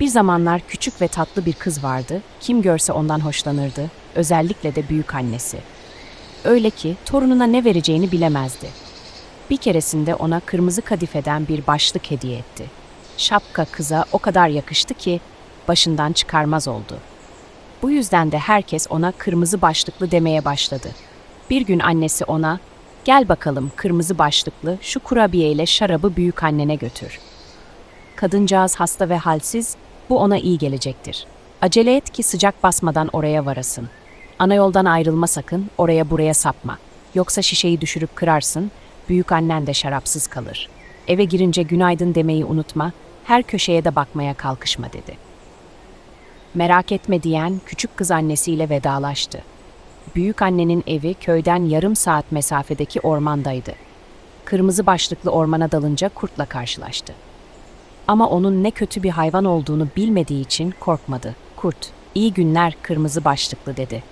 Bir zamanlar küçük ve tatlı bir kız vardı. Kim görse ondan hoşlanırdı. Özellikle de büyük annesi. Öyle ki torununa ne vereceğini bilemezdi. Bir keresinde ona kırmızı kadifeden bir başlık hediye etti. Şapka kıza o kadar yakıştı ki başından çıkarmaz oldu. Bu yüzden de herkes ona kırmızı başlıklı demeye başladı. Bir gün annesi ona, gel bakalım kırmızı başlıklı şu kurabiye ile şarabı büyük annene götür. Kadıncağız hasta ve halsiz, bu ona iyi gelecektir. Acele et ki sıcak basmadan oraya varasın. Ana yoldan ayrılma sakın, oraya buraya sapma. Yoksa şişeyi düşürüp kırarsın, büyük annen de şarapsız kalır. Eve girince günaydın demeyi unutma, her köşeye de bakmaya kalkışma dedi. Merak etme diyen küçük kız annesiyle vedalaştı. Büyük annenin evi köyden yarım saat mesafedeki ormandaydı. Kırmızı başlıklı ormana dalınca kurtla karşılaştı. Ama onun ne kötü bir hayvan olduğunu bilmediği için korkmadı. Kurt, iyi günler kırmızı başlıklı dedi.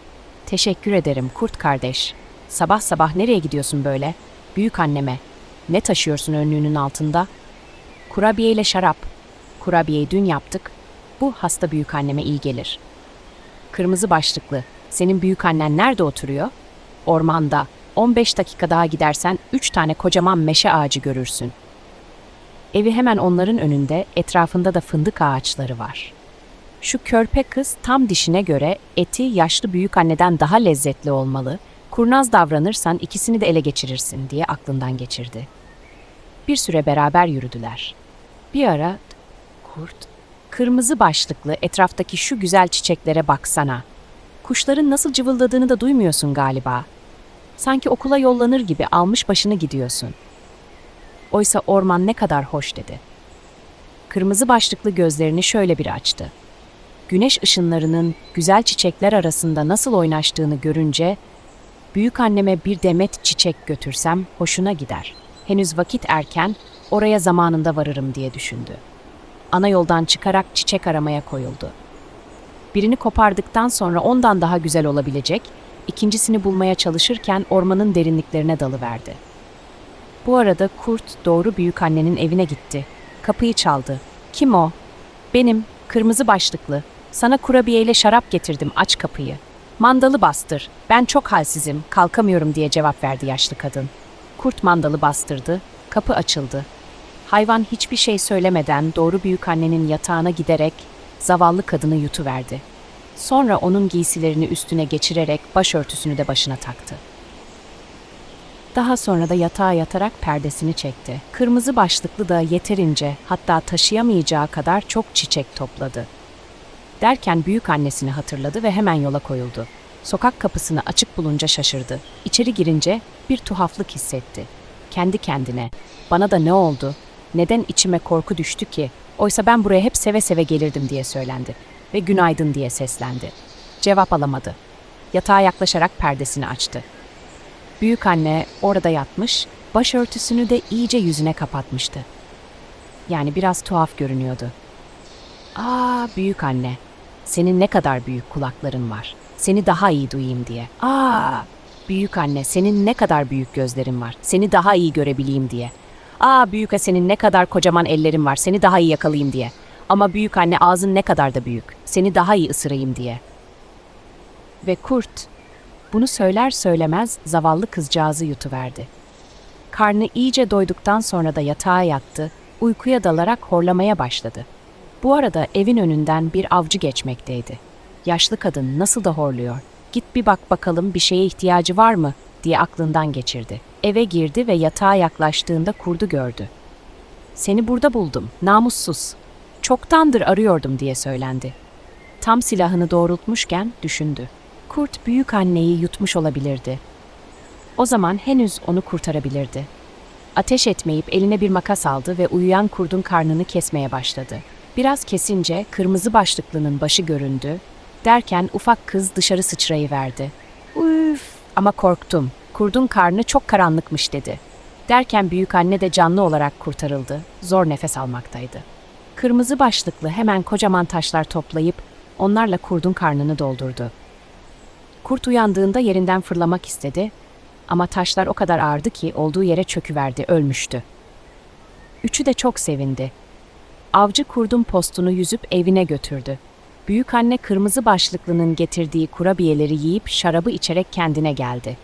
Teşekkür ederim kurt kardeş. Sabah sabah nereye gidiyorsun böyle? Büyük anneme. Ne taşıyorsun önlüğünün altında? Kurabiye ile şarap. Kurabiyeyi dün yaptık. Bu hasta büyük anneme iyi gelir. Kırmızı başlıklı. Senin büyük annen nerede oturuyor? Ormanda. 15 dakika daha gidersen 3 tane kocaman meşe ağacı görürsün. Evi hemen onların önünde, etrafında da fındık ağaçları var. Şu körpe kız tam dişine göre eti yaşlı büyük anneden daha lezzetli olmalı. Kurnaz davranırsan ikisini de ele geçirirsin diye aklından geçirdi. Bir süre beraber yürüdüler. Bir ara kurt, kırmızı başlıklı etraftaki şu güzel çiçeklere baksana. Kuşların nasıl cıvıldadığını da duymuyorsun galiba. Sanki okula yollanır gibi almış başını gidiyorsun. Oysa orman ne kadar hoş dedi. Kırmızı başlıklı gözlerini şöyle bir açtı. Güneş ışınlarının güzel çiçekler arasında nasıl oynaştığını görünce büyük anneme bir demet çiçek götürsem hoşuna gider. Henüz vakit erken oraya zamanında varırım diye düşündü. Ana yoldan çıkarak çiçek aramaya koyuldu. Birini kopardıktan sonra ondan daha güzel olabilecek, ikincisini bulmaya çalışırken ormanın derinliklerine dalıverdi. Bu arada kurt doğru büyük annenin evine gitti. Kapıyı çaldı. Kim o? Benim, kırmızı başlıklı. Sana kurabiyeyle şarap getirdim, aç kapıyı. Mandalı bastır. Ben çok halsizim, kalkamıyorum diye cevap verdi yaşlı kadın. Kurt mandalı bastırdı, kapı açıldı. Hayvan hiçbir şey söylemeden doğru büyük annenin yatağına giderek zavallı kadını yutuverdi. Sonra onun giysilerini üstüne geçirerek başörtüsünü de başına taktı. Daha sonra da yatağa yatarak perdesini çekti. Kırmızı başlıklı da yeterince hatta taşıyamayacağı kadar çok çiçek topladı. Derken büyük annesini hatırladı ve hemen yola koyuldu. Sokak kapısını açık bulunca şaşırdı. İçeri girince bir tuhaflık hissetti. Kendi kendine, bana da ne oldu? Neden içime korku düştü ki? Oysa ben buraya hep seve seve gelirdim diye söylendi ve günaydın diye seslendi. Cevap alamadı. Yatağa yaklaşarak perdesini açtı. Büyük anne orada yatmış, başörtüsünü de iyice yüzüne kapatmıştı. Yani biraz tuhaf görünüyordu. Aa büyük anne, senin ne kadar büyük kulakların var. Seni daha iyi duyayım diye. Aa büyük anne, senin ne kadar büyük gözlerin var. Seni daha iyi görebileyim diye. Aa büyük anne senin ne kadar kocaman ellerin var. Seni daha iyi yakalayayım diye. Ama büyük anne ağzın ne kadar da büyük. Seni daha iyi ısırayım diye. Ve kurt bunu söyler söylemez zavallı kızcağızı yutuverdi. Karnı iyice doyduktan sonra da yatağa yattı, uykuya dalarak horlamaya başladı. Bu arada evin önünden bir avcı geçmekteydi. Yaşlı kadın nasıl da horluyor. Git bir bak bakalım bir şeye ihtiyacı var mı diye aklından geçirdi. Eve girdi ve yatağa yaklaştığında kurdu gördü. Seni burada buldum, namussuz. Çoktandır arıyordum diye söylendi. Tam silahını doğrultmuşken düşündü. Kurt büyük anneyi yutmuş olabilirdi. O zaman henüz onu kurtarabilirdi. Ateş etmeyip eline bir makas aldı ve uyuyan kurdun karnını kesmeye başladı. Biraz kesince kırmızı başlıklının başı göründü. Derken ufak kız dışarı sıçrayıverdi. Üf ama korktum. Kurdun karnı çok karanlıkmış dedi. Derken büyük anne de canlı olarak kurtarıldı. Zor nefes almaktaydı. Kırmızı başlıklı hemen kocaman taşlar toplayıp onlarla kurdun karnını doldurdu. Kurt uyandığında yerinden fırlamak istedi ama taşlar o kadar ağırdı ki olduğu yere çöküverdi, ölmüştü. Üçü de çok sevindi. avcı kurdun postunu yüzüp evine götürdü. Büyük anne kırmızı başlıklının getirdiği kurabiyeleri yiyip şarabı içerek kendine geldi.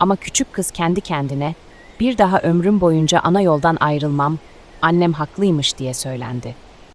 Ama küçük kız kendi kendine, bir daha ömrüm boyunca ana yoldan ayrılmam, annem haklıymış diye söylendi.